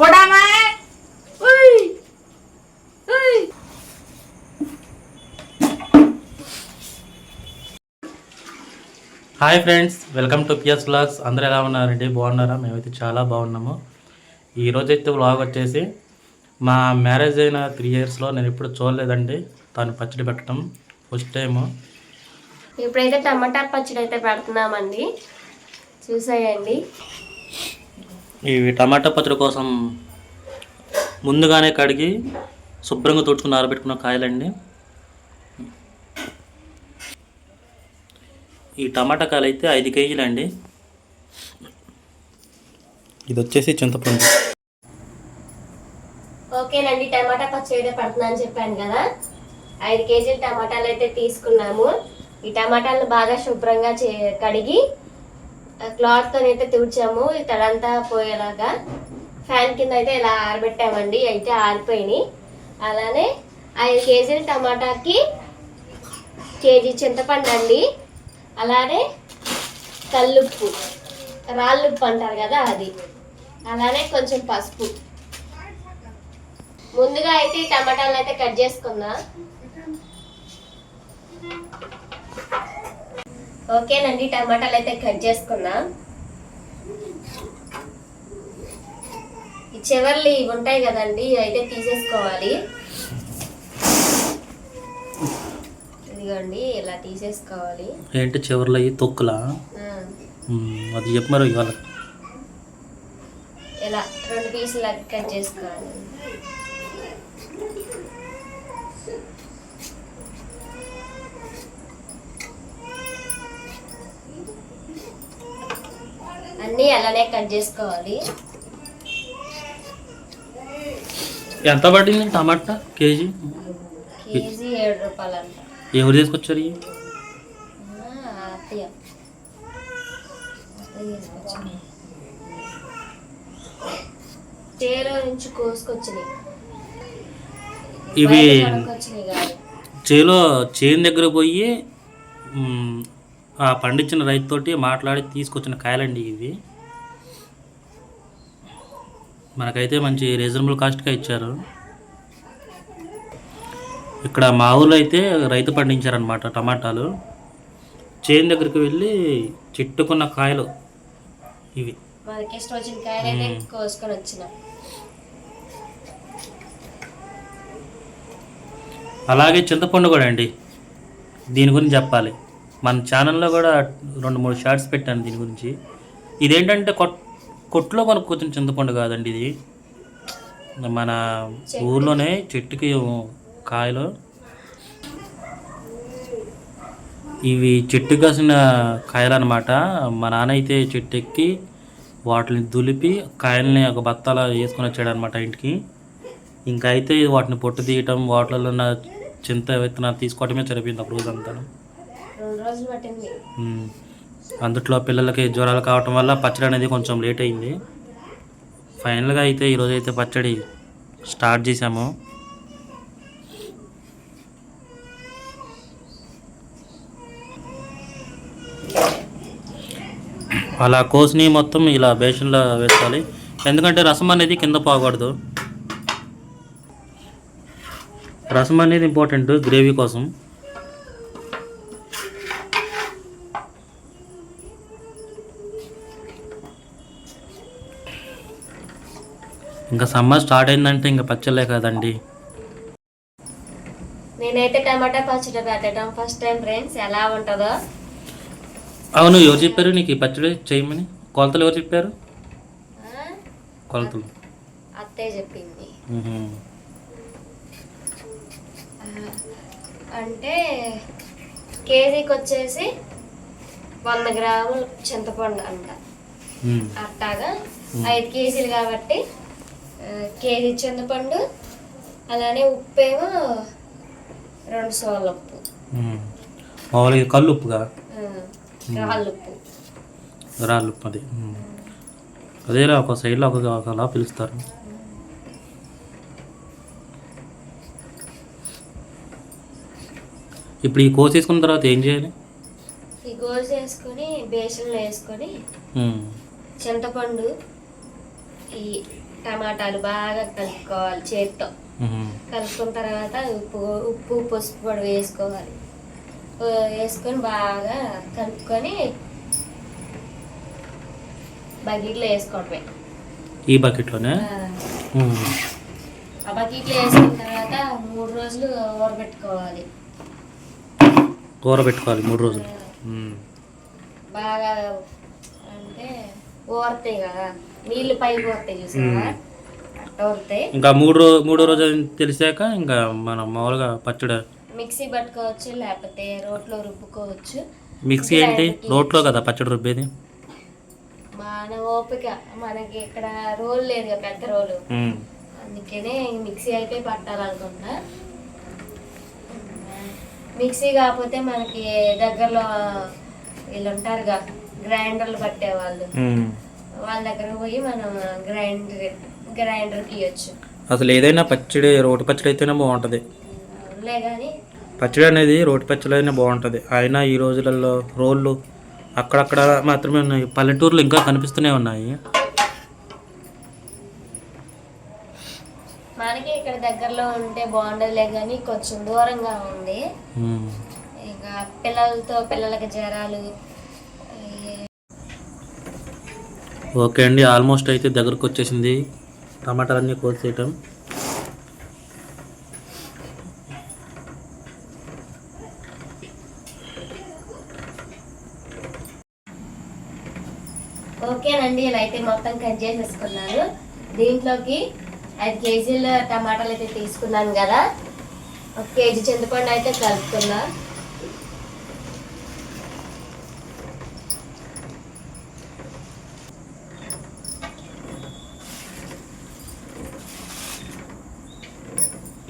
Hi friends welcome to PS vlogs. అందరూ ఎలా ఉన్నారండి బాగున్నారా? మేమైతే చాలా బాగున్నాము. ఈరోజు అయితే వ్లాగ్ వచ్చేసి మా మ్యారేజ్ అయిన త్రీ ఇయర్స్లో నేను ఎప్పుడు చూడలేదండి. తను పచ్చడి పెట్టడం ఫస్ట్ టైము ఇప్పుడైతే టమాటా పచ్చడి అయితే పెడుతున్నామండి. చూసేయండి. ఇవి టమాటా పచ్చడి కోసం ముందుగానే కడిగి శుభ్రంగా తుడుచుకుని ఆరబెట్టుకున్న కాయలండి. ఈ టమాటా కాయలు అయితే ఐదు కేజీలండి. ఇది వచ్చేసి చింతపండు. ఓకేనండి టమాటా పచ్చడి అయితే పెడుతున్నా చెప్పాను కదా. ఐదు కేజీలు టమాటాలు అయితే తీసుకున్నాము. ఈ టమాటాలను బాగా శుభ్రంగా చే కడిగి క్లాత్ అయితే తుడిచాము ఈ తడంతా పోయేలాగా. ఫ్యాన్ కింద అయితే ఇలా ఆరబెట్టామండి అయితే ఆరిపోయినాయి. అలానే ఐదు కేజీల టమాటాకి కేజీ చింతపండు అండి. అలానే కల్లుప్పు రాళ్ళుప్పు అంటారు కదా అది. అలానే కొంచెం పసుపు. ముందుగా అయితే ఈ టమాటాలను అయితే కట్ చేసుకుందాం. ఓకేనండి టమాటాలు అయితే కట్ చేసుకుందాం ఈ చివర్లు ఇవి ఉంటాయి కదండి అయితే తీసేసుకోవాలి. ఇదిగోండి ఇలా తీసేసుకోవాలి. ఏంటి చివర్లో అయ్యి తొక్కులా? అది చెప్పు మరి ఇవాళ. ఇలా రెండు పీసులు కట్ చేసుకోవాలి. అన్నీ అలానే కట్ చేసుకోవాలి. ఎంత పడింది టమాటా కేజీ? కేజీ ఏడు రూపాయలు అంట ఎవరు తీసుకొచ్చారు. చేలో నుంచి కోసుకొచ్చినాయి. ఇవి చేలో చేను దగ్గర పోయి పండించిన రైతుతోటి మాట్లాడి తీసుకొచ్చిన కాయలండి ఇవి. మనకైతే మంచి రీజనబుల్ కాస్ట్గా ఇచ్చారు. ఇక్కడ మా ఊళ్ళో అయితే రైతు పండించారనమాట టమాటాలు. చేను దగ్గరికి వెళ్ళి చెట్టుకున్న కాయలు ఇవి. అలాగే చింతపండు కూడా అండి. దీని గురించి చెప్పాలి. మన ఛానల్లో కూడా రెండు మూడు షార్ట్స్ పెట్టాను దీని గురించి. ఇదేంటంటే కొట్ కొట్లో కొనుక్కొచ్చిన చింతపండు కాదండి ఇది. మన ఊర్లోనే చెట్టుకి కాయలు. ఇవి చెట్టు కాసిన కాయలు అనమాట మా నాన్న అయితే చెట్టు ఎక్కి వాటిని దులిపి కాయల్ని ఒక బత్తాల వేసుకొని వచ్చాడు అనమాట ఇంటికి. ఇంకా అయితే వాటిని పొట్టు తీయటం వాటిలో ఉన్న చింత విత్తనాలు తీసుకోవటమే సరిపోయింది ఒక రోజంతా రెండు రోజులు పట్టింది. అందుట్లో పిల్లలకి జ్వరాలు కావటం వల్ల పచ్చడి అనేది కొంచెం లేట్ అయింది. ఫైనల్గా అయితే ఈరోజు అయితే పచ్చడి స్టార్ట్ చేసాము అలా కోసిని మొత్తం ఇలా బేషన్లో వేసుకోవాలి. ఎందుకంటే రసం అనేది కింద పోకూడదు. రసం అనేది ఇంపార్టెంట్ గ్రేవీ కోసం. ఇంకా సమ్మర్ స్టార్ట్ అయిందంటే ఇంకా పచ్చలే కదండి. నేనైతే టమాటా పచ్చడి పెట్టడం ఫస్ట్ టైం ఫ్రెండ్స్ ఎలా ఉంటుందో. అవును ఎవరు చెప్పారు నీకు ఈ పచ్చడి చేయమని? కొలతలు ఎవరు చెప్పారు? కొలతలు. అత్తయ్య చెప్పింది. అంటే కేజీకి వచ్చేసి వంద గ్రాములు చింతపండు అంట. అట్టాగా ఐదు కేజీలు కాబట్టి కేజీ చింతపండు అలానే ఉప్పేమో రెండు సోళ్ళ ఉప్పు. మామూలుగా కళ్ళు ఉప్పుగా రాళ్ళు ఉప్పు రాళ్ళు ఉప్పు అది. అదేలా ఒక సైడ్లో ఒక ఒకలా పిలుస్తారు. ఇప్పుడు ఈ కోసి తీసుకున్న తర్వాత ఏం చేయాలి? ఈ గోల్స్ వేసుకొని బేసన్లో వేసుకొని. చింతపండు ఈ టమాటాలు బాగా కలుపుకోవాలి చేతితో. కలుపుకున్న తర్వాత ఉప్పు ఉప్పు పసుపు కూడా వేసుకోవాలి. వేసుకొని బాగా కలుపుకొని బకెట్లో వేసుకోవటమే ఈ బకెట్లోనే? ఆ, బకెట్లో వేసుకున్న తర్వాత మూడు రోజులు ఊరబెట్టుకోవాలి కూర పెట్టుకోవాలి మూడు రోజులు. బాగా అంటే ఊరతాయి కదా. నీళ్ళు పైకి ఊరతాయి చూసావా? అట్ట ఊరతాయి ఇంకా మూడు రోజు మూడో రోజు తెలిసాక ఇంకా మనం మామూలుగా పచ్చడి మిక్సీ పట్టుకోవచ్చు లేకపోతే రోట్లో రుబ్బుకోవచ్చు. మిక్సీ ఏంటి? రోట్లో కదా పచ్చడి రుబ్బేది? మన ఓపిక. మనకి ఇక్కడ రోల్ లేదు పెద్ద రోలు. అందుకనే మిక్సీ అయితే పట్టాలనుకుంటా మిక్సీ కాకపోతే మనకి దగ్గరలో వీళ్ళు ఉంటారుగా గ్రైండర్లు పట్టేవాళ్ళు. వాళ్ళ దగ్గర పోయి మనం గ్రైండర్ గ్రైండర్కి ఇవ్వచ్చు అసలు ఏదైనా పచ్చడి రోటి పచ్చడి అయితేనే బాగుంటుంది. కానీ పచ్చడి అనేది రోటి పచ్చడి అయినా బాగుంటుంది. అయినా ఈ రోజులలో రోళ్ళు అక్కడక్కడ మాత్రమే ఉన్నాయి. పల్లెటూర్లు ఇంకా కనిపిస్తూనే ఉన్నాయి. మనకి ఇక్కడ దగ్గరలో ఉంటే బాగుండదులే కానీ కొంచెం దూరంగా ఉంది. ఇంకా పిల్లలతో పిల్లలకి జ్వరాలు ఈ ఓకే అండి ఆల్మోస్ట్ అయితే దగ్గరకు వచ్చేసింది. టమాటాలన్నీ కోసేయటం. ఓకేనండి ఇలా అయితే మొత్తం కట్ చేసేసుకున్నాను. దీంట్లోకి ఐదు కేజీల టమాటాలు అయితే తీసుకున్నాను కదా. ఒక కేజీ చింతపండు అయితే కలుపుకున్నాను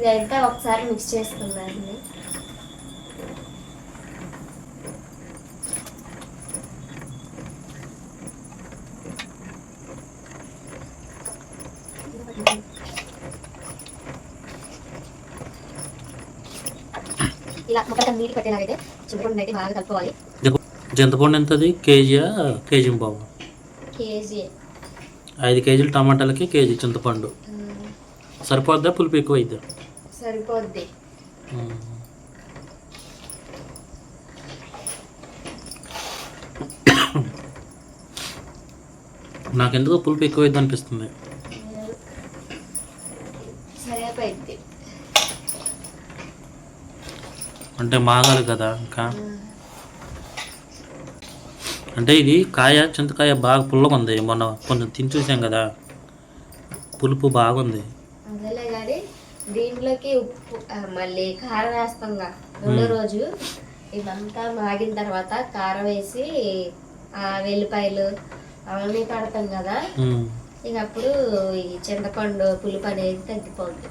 ఇదంతా ఒకసారి మిక్స్ చేసుకున్నాను ఇలా నీళ్ళు పెట్టేలాగైతే చింతపండు అయితే బాగా కలుపుకోవాలి. చింతపండు ఎంతది? కేజీయా కేజీ బాబు. కేజీ. ఐదు కేజీలు టమాటాలకి కేజీ చింతపండు. సరిపోద్దా? పులుపు ఎక్కువ అయిద్దా సరిపోద్ది. నాకెందుకో పులుపు ఎక్కువ అయిద్ది అనిపిస్తుంది సరిపోయిద్ది అంటే మాగాలి కదా ఇంకా? అంటే ఇది కాయ చింతకాయ బాగా పుల్లగా ఉంది మొన్న కొంచెం తిని చూసాం కదా. పులుపు బాగుంది. దీంట్లోకి ఉప్పు మళ్ళీ కారం వేస్తాంగా. రెండో రోజు ఇవంతా మాగిన తర్వాత కారం వేసి ఆ వెల్లిపాయలు అవన్నీ పడతాం కదా. ఇక అప్పుడు ఈ చింతపండు పులుపు అనేది తగ్గిపోద్ది.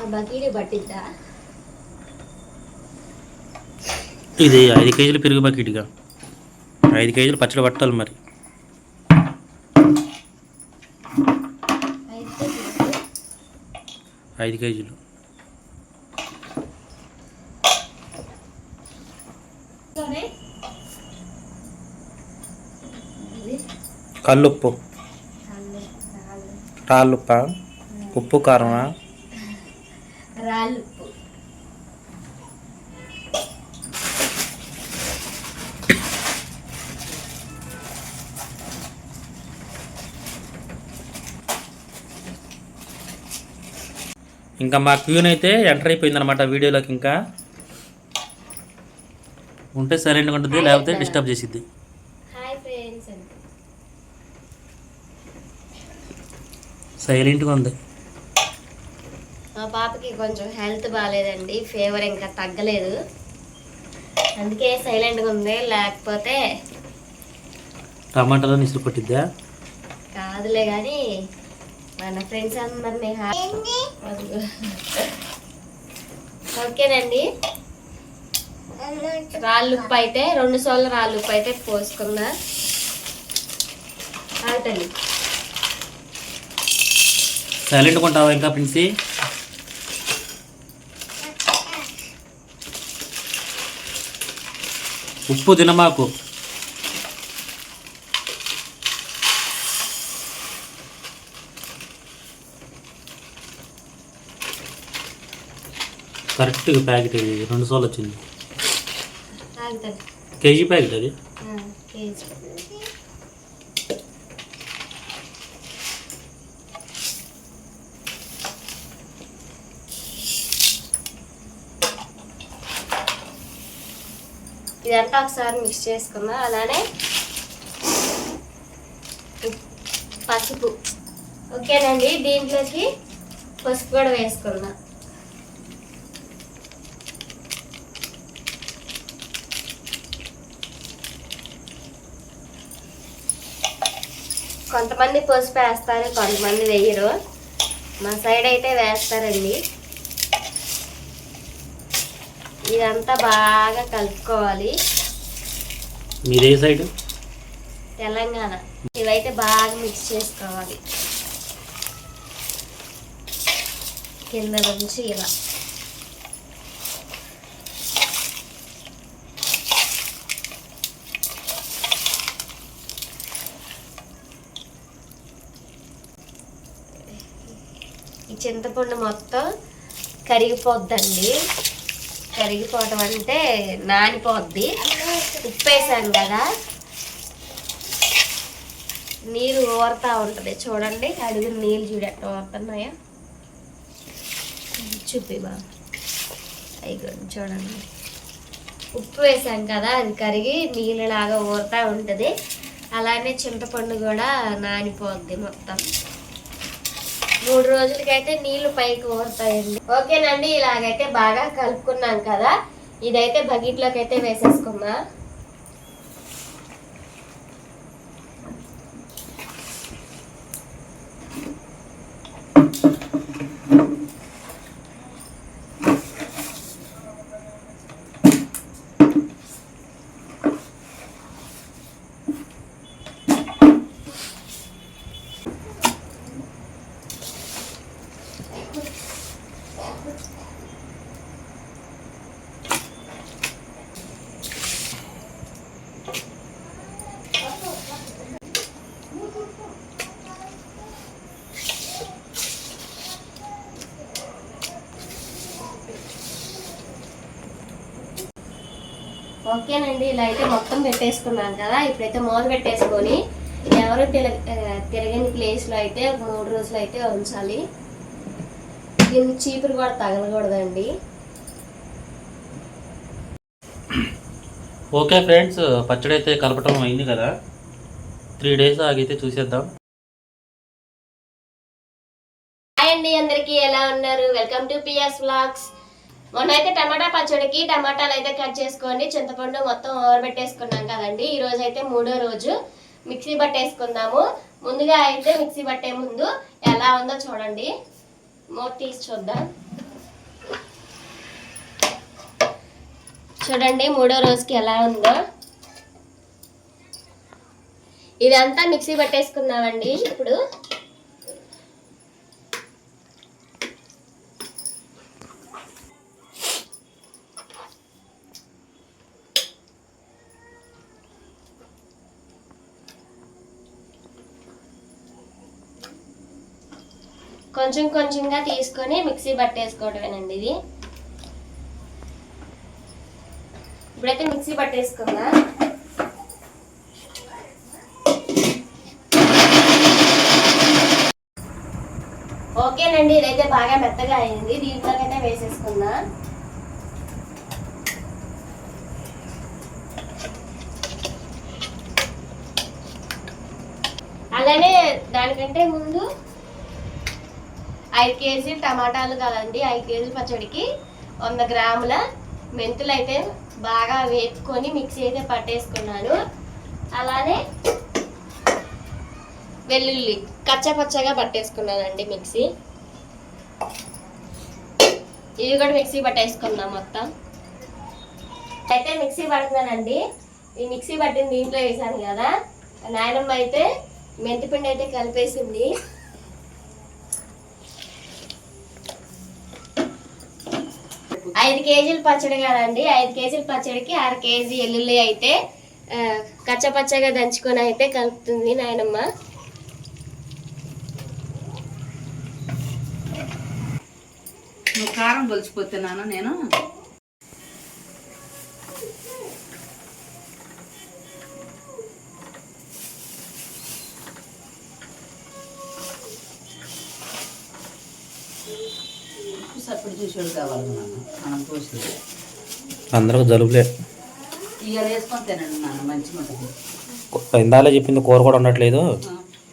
ఆ బకీడి పట్టిద్దా? ఇది ఐదు కేజీలు పెరుగు బకెట్గా. ఐదు కేజీలు పచ్చడి పట్టాలి మరి అయితే చూడు. ఐదు కేజీలు. కల్లుప్పు. రాళ్ళు, రాళ్ళు. రాళ్ళుప్ప? ఉప్పు కారమా? ఇంకా మా క్యూన్ అయితే ఎంటర్ అయిపోయింది అనమాట వీడియోలోకి ఇంకా. ఉంటే సైలెంట్గా ఉంటుంది లేకపోతే డిస్టర్బ్ చేసిద్ది. సైలెంట్గా ఉంది. మా పాపకి కొంచెం హెల్త్ బాగాలేదండి ఫీవర్ ఇంకా తగ్గలేదు. అందుకే సైలెంట్గా ఉంది లేకపోతే టమాటాలో నిసురు కొట్టిద్దా? కాదులే కానీ మన ఫ్రెండ్స్ అందరినీ ఓకేనండి. రాళ్ళు ఉప్పు అయితే రెండు సోళ్ళ రాళ్ళు ఉప్పు అయితే పోసుకున్నా ఆగుతండి సైలెంట్గా ఉంటావా ఇంకా ప్రిన్సీ? ఉప్పు తినమాకు. కరెక్ట్గా ప్యాకెట్ ఇది. రెండు సార్లు వచ్చింది. కేజీ ప్యాకెట్ అది? ఇదంతా ఒకసారి మిక్స్ చేసుకుందాం. అలానే పసుపు. ఓకేనండి దీంట్లోకి పసుపు కూడా వేసుకుందాం. కొంతమంది పసుపు వేస్తారు కొంతమంది వేయరు. మా సైడ్ అయితే వేస్తారండి. ఇదంతా బాగా కలుపుకోవాలి. మీదే సైడ్? తెలంగాణ. ఇవైతే బాగా మిక్స్ చేసుకోవాలి. కింద నుంచి ఇలా. చింతపండు మొత్తం కరిగిపోద్దండి. కరిగిపోవటం అంటే నానిపోద్ది. ఉప్పు వేసాను కదా. నీరు ఊరుతూ ఉంటుంది. చూడండి అడుగు నీళ్ళు చూడ ఎట్లా చూపి బా అయ్యి చూడండి. ఉప్పు వేసాం కదా అది కరిగి నీళ్ళలాగా ఊరుతూ ఉంటుంది. అలానే చింతపండు కూడా నానిపోద్ది మొత్తం. మూడు రోజులకైతే నీళ్ళు పైకి ఊరుతాయండి. ఓకేనండి ఇలాగైతే బాగా కలుపుకున్నాం కదా. ఇదైతే బకెట్లోకి అయితే వేసేసుకుందాం. ఓకేనండి ఇలా అయితే మొత్తం పెట్టేసుకున్నాం కదా ఇప్పుడైతే మూత పెట్టేసుకొని ఎవరు తిరగ తిరగని ప్లేస్లో అయితే ఒక మూడు రోజులు అయితే ఉంచాలి. దీన్ని చీపురు కూడా తగలకూడదండి. ఓకే ఫ్రెండ్స్ పచ్చడి అయితే కలపటం అయింది కదా. త్రీ డేస్ ఆగితే చూసేద్దాం. హాయ్ అండి అందరికీ ఎలా ఉన్నారు? Welcome to PS vlogs. మొన్న అయితే టమాటా పచ్చడికి టమాటాలు అయితే కట్ చేసుకొని చింతపండు మొత్తం ఓరబెట్టేసుకున్నాం కదండి. ఈ రోజు అయితే మూడో రోజు మిక్సీ పట్టేసుకుందాము ముందుగా అయితే మిక్సీ పట్టే ముందు ఎలా ఉందో చూడండి. మూత తీసి చూద్దాం. చూడండి మూడో రోజుకి ఎలా ఉందో. ఇదంతా మిక్సీ పట్టేసుకుందామండి ఇప్పుడు కొంచెం కొంచెంగా తీసుకొని మిక్సీ పట్టేసుకోవడమేనండి ఇది. ఇప్పుడైతే మిక్సీ పట్టేసుకుందా? ఓకేనండి ఇదైతే బాగా మెత్తగా అయింది. దీంట్లోకైతే వేసేసుకుందా? అలానే దానికంటే ముందు ఐదు కేజీలు టమాటాలు కదండి ఐదు కేజీల పచ్చడికి వంద గ్రాముల మెంతులు అయితే బాగా వేపుకొని మిక్సీ అయితే పట్టేసుకున్నాను. అలానే వెల్లుల్లి కచ్చపచ్చగా పట్టేసుకున్నానండి మిక్సీ. ఇవి కూడా మిక్సీ పట్టేసుకున్నాం మొత్తం. అయితే మిక్సీ పడుతున్నానండి ఈ మిక్సీ పట్టిన దీంట్లో వేసాను కదా. నాయనమ్మ అయితే మెంతిపిండి అయితే కలిపేసింది. ఐదు కేజీలు పచ్చడి కదండి. ఐదు కేజీల పచ్చడికి అర కేజీ ఎల్లుల్లి అయితే కచ్చపచ్చగా దంచుకొని అయితే కలుపుతుంది నాయనమ్మ. కారం పొలిచిపోతున్నాను నేను. సప్పుడు చూసాడు కావాలి నాన్న? మనం పోసింది అందరికి జలుబులే. ఇవాళ వేసుకొని తినండి నాన్న మంచిగా ఉంటుంది ఇందాలే చెప్పింది కూర కూడా ఉండట్లేదు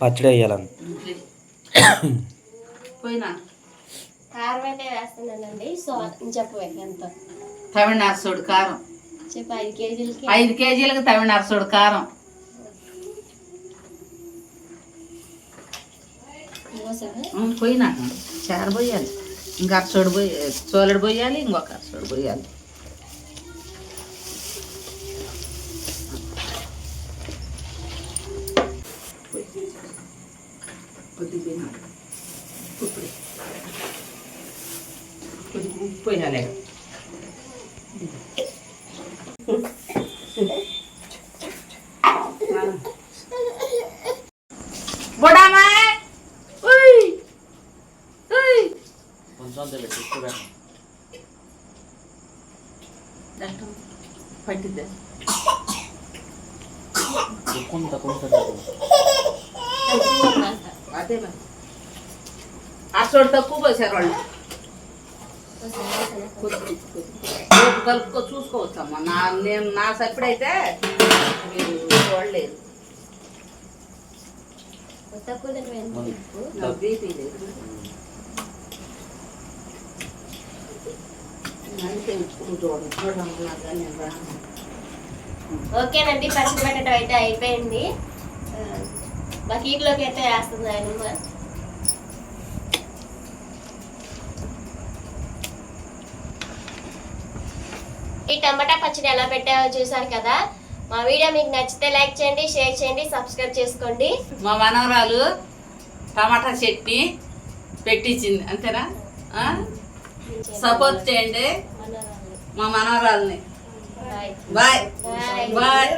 పచ్చడి వేయాలని. పోయినా కారం అయితే వేస్తున్నానండి. సో ఎంత. కారం. చెప్పు ఐదు కేజీలకి. ఐదు కేజీలకు తమిళనాడు సోడు కారం. పోయినా చారు పోయాలి. ఇంకా అరసోడు పోయి చోలడు పోయాలి ఇంకొక అరసోడు పోయాలి. పట్టిద్దా అదే అసలు తక్కువ పోసారు వాళ్ళు కలుపుకో చూసుకోవచ్చమ్మా నా నేను నా సప్పుడైతే మీరు చూడలేదు తక్కువ బీపీ లేదు అందుకే ఉప్పు చూడండి చూడండి నాకు నేను రాను. ఓకేనండి పచ్చి పెట్టడం అయితే అయిపోయింది. బకీట్లోకి అయితే వేస్తుంది ఆయన ఈ టమాటా పచ్చడి ఎలా పెట్టావో చూసారు కదా? మా వీడియో మీకు నచ్చితే లైక్ చేయండి షేర్ చేయండి సబ్స్క్రైబ్ చేసుకోండి. మా మనవరాలు టమాటా చట్నీ పెట్టించింది అంతేనా? సపోర్ట్ చేయండి. మా మనవరాల్ని. Bye bye